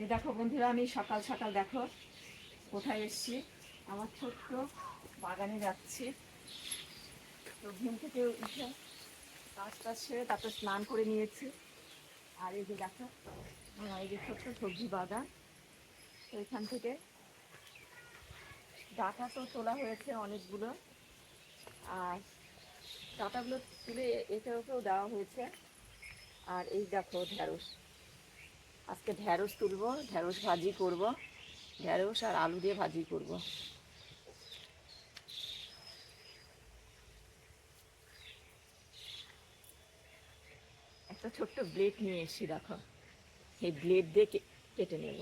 এই দেখো বন্ধুরা, আমি সকাল সকাল দেখো কোথায় এসছি। আমার ছোট্ট বাগানে যাচ্ছি। তো ঘুম থেকে উঠে কাজ টাজ সেরে তারপর স্নান করে নিয়েছি। আর এই যে দেখো, আমার এই যে ছোট্ট সবজি বাগান, তো এখান থেকে ডাটা তো তোলা হয়েছে অনেকগুলো। আর ডাটাগুলো তুলে এটাকেও দেওয়া হয়েছে। আর এই দেখো ঢ্যাঁড়স আজকে ঢ্যাঁড়স তুলবো ঢ্যাঁড়স ভাজি করব ঢ্যাঁড়স আর আলু দিয়ে ভাজি করব। একটা ছোট্ট ব্লেড নিয়ে এসেছি, দেখো। এই ব্লেড দিয়ে কেটে নেব।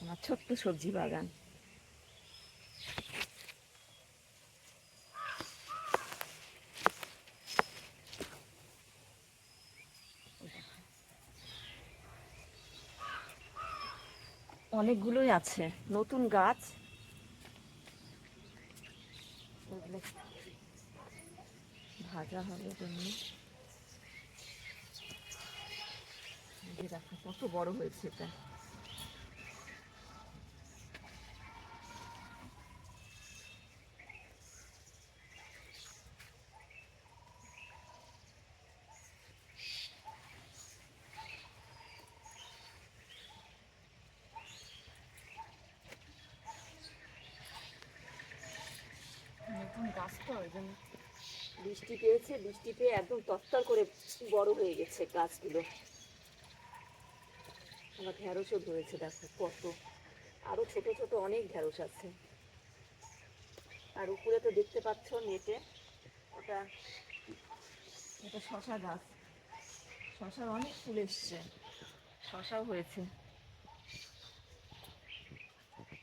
আমার ছোট্ট সবজি বাগান। অনেকগুলোই আছে। নতুন গাছ। ভাজা হবে জন্য। দেখো কত বড় হয়েছে এটা নতুন গাছ তো ওই জন্য বৃষ্টি পেয়েছে, বৃষ্টি পেয়ে একদম তত্তর করে বড় হয়ে গেছে গাছগুলো। আমার ঢ্যাঁড়সও ধরেছে, দেখো কত। আরও ছোট ছোট অনেক ঢ্যাঁড়স আছে। আর উপরে তো দেখতে পাচ্ছ নেটে, ওটা এটা শশা গাছ। শশার অনেক ফুল এসছে, শশাও হয়েছে।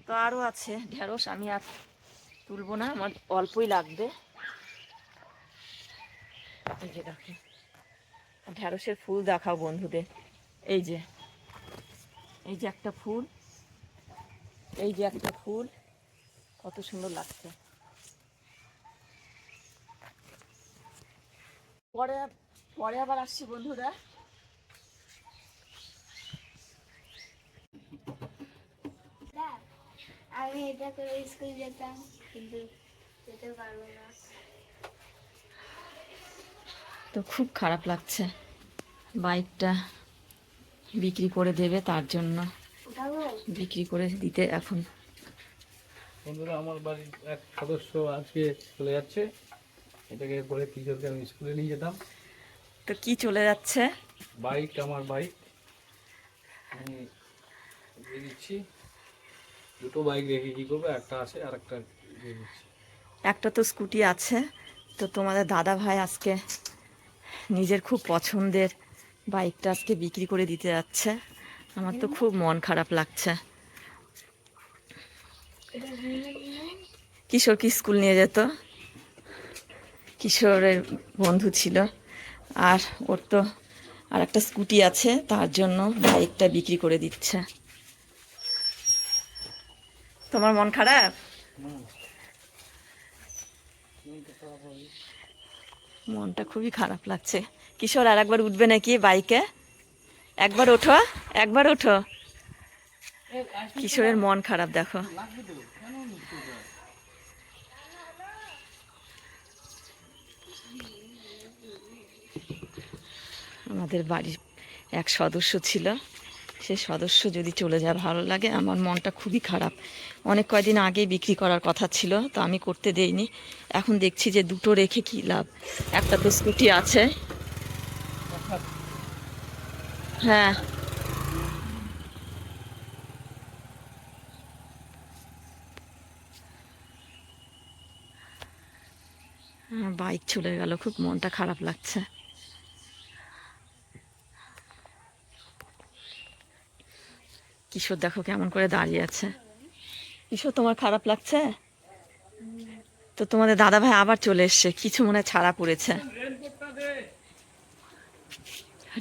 তো আরও আছে ঢ্যাঁড়স, আমি আর তুলবো না, আমার অল্পই লাগবে। এই যে দেখো ঢ্যাঁড়সের ফুল দেখাও বন্ধুদের। এই যে এই যে একটা ফুল, এই যে একটা ফুল, কত সুন্দর লাগছে। পরে পরে আবার আসছি বন্ধুরা। আমি এটা করে স্কুল যেতাম, কিন্তু যেতে পারব না। তো খুব খারাপ লাগছে। বাইকটা বিক্রি করে দেবে তার জন্য। বিক্রি করে দিতে এখন। বন্ধুরা আমার বাড়ির এক সদস্য আজকে চলে যাচ্ছে। এটাকে করে কিশোরকে আমি স্কুলে নিয়ে যেতাম। তো কি চলে যাচ্ছে? বাইক আমার বাইক। আমি দিয়ে দিচ্ছি। দুটো বাইক রেখে কী করব? একটা আছে আর একটা দিয়ে দিচ্ছি। একটা তো স্কুটি আছে। তো তোমাদের দাদা ভাই আজকে নিজের খুব পছন্দের বাইকটা আজকে বিক্রি করে দিতে যাচ্ছে। আমার তো খুব মন খারাপ লাগছে। দিলে কিশোরকে স্কুল নিয়ে যেত? কিশোরের বন্ধু ছিল। আর ওর তো আর একটা স্কুটি আছে, তার জন্য বাইকটা বিক্রি করে দিচ্ছে। তোমার মন খারাপ? মনটা খুবই খারাপ লাগছে। কিশোর আর একবার উঠবে নাকি বাইকে? একবার ওঠো একবার ওঠো। কিশোরের মন খারাপ, দেখো। আমাদের বাড়ির এক সদস্য ছিল। সে সদস্য যদি চলে যায়, ভালো লাগে। আমার মনটা খুবই খারাপ। অনেক কয়দিন আগে বিক্রি করার কথা ছিল, তো আমি করতে দেইনি। এখন দেখছি যে দুটো রেখে কি লাভ? একটা তো স্কুটি আছে। হ্যাঁ বাইক চলে গেল, খুব মনটা খারাপ লাগছে। কিশোর দেখো কেমন করে দাঁড়িয়ে আছে। কিশোর তোমার খারাপ লাগছে? তো তোমাদের দাদা ভাই আবার চলে এসছে, কিছু মনে ছাড়া পড়েছে।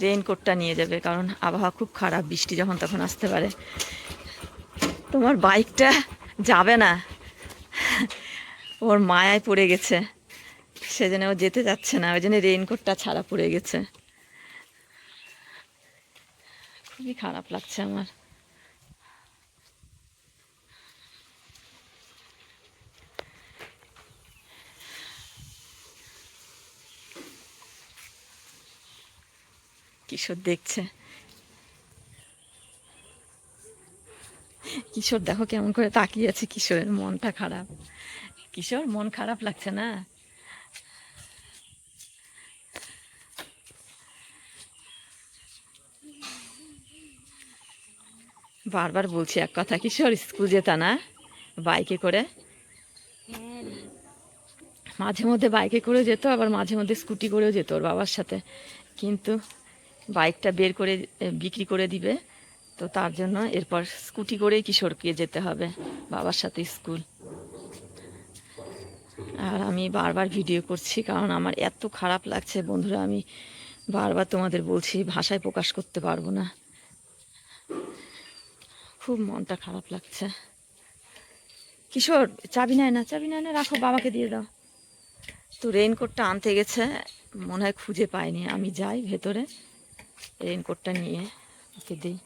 রেইনকোটটা নিয়ে যাবে, কারণ আবহাওয়া খুব খারাপ, বৃষ্টি যখন তখন আসতে পারে। তোমার বাইকটা যাবে না। ওর মায়ায় পড়ে গেছে। সেজন্য ও যেতে যাচ্ছে না, ওই জন্য রেইনকোটটা ছাড়া পড়ে গেছে। খুবই খারাপ লাগছে আমার। কিশোর দেখছে। কিশোর দেখো কেমন করে তাকিয়ে আছে কিশোরের মনটা খারাপ। কিশোর মন খারাপ লাগছে না? বারবার বলছি এক কথা কিশোর স্কুল যেত না? বাইকে করে? হ্যাঁ মাঝে মধ্যে বাইকে করে যেত আবার মাঝে মধ্যে স্কুটি করেও যেত ওর বাবার সাথে। কিন্তু বাইকটা বের করে বিক্রি করে দিবে। তো তার জন্য এরপর স্কুটি করেই কিশোরকে যেতে হবে, বাবার সাথে স্কুল। আর আমি বারবার ভিডিও করছি কারণ আমার এত খারাপ লাগছে। বন্ধুরা, আমি বারবার তোমাদের বলছি, ভাষায় প্রকাশ করতে পারব না। খুব মনটা খারাপ লাগছে। কিশোর, চাবি নেয় না, চাবি নেয় না, রাখো, বাবাকে দিয়ে দাও। তো রেইনকোটটা আনতে গেছে, মনে হয় খুঁজে পায়নি আমি যাই ভেতরে। রেইনকোটটা নিয়ে ওকে দিই।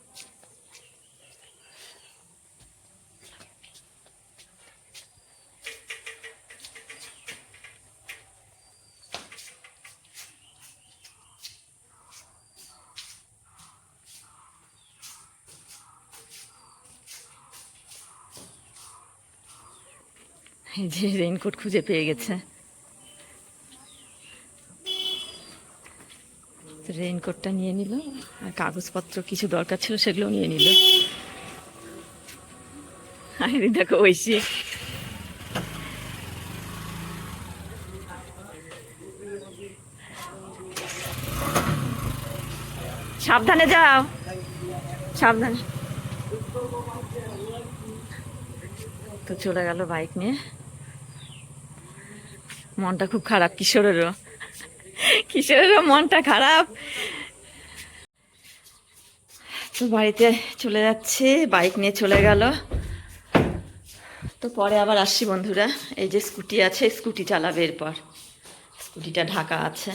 যে রেইনকোট খুঁজে পেয়ে গেছে। রেইনকোটটা নিয়ে নিল, আর কাগজপত্র কিছু দরকার ছিল সেগুলো নিয়ে নিল। আরে দেখো ঐশী সাবধানে যাও, সাবধানে। তো চলে গেল বাইক নিয়ে। মনটা খুব খারাপ কিশোরেরও। কিশোরেরও মনটা খারাপ? তো বাড়িতে চলে যাচ্ছে, বাইক নিয়ে চলে গেল। তো পরে আবার আসছি বন্ধুরা, এই যে স্কুটি আছে, স্কুটি চালাবে এরপর। স্কুটিটা ঢাকা আছে।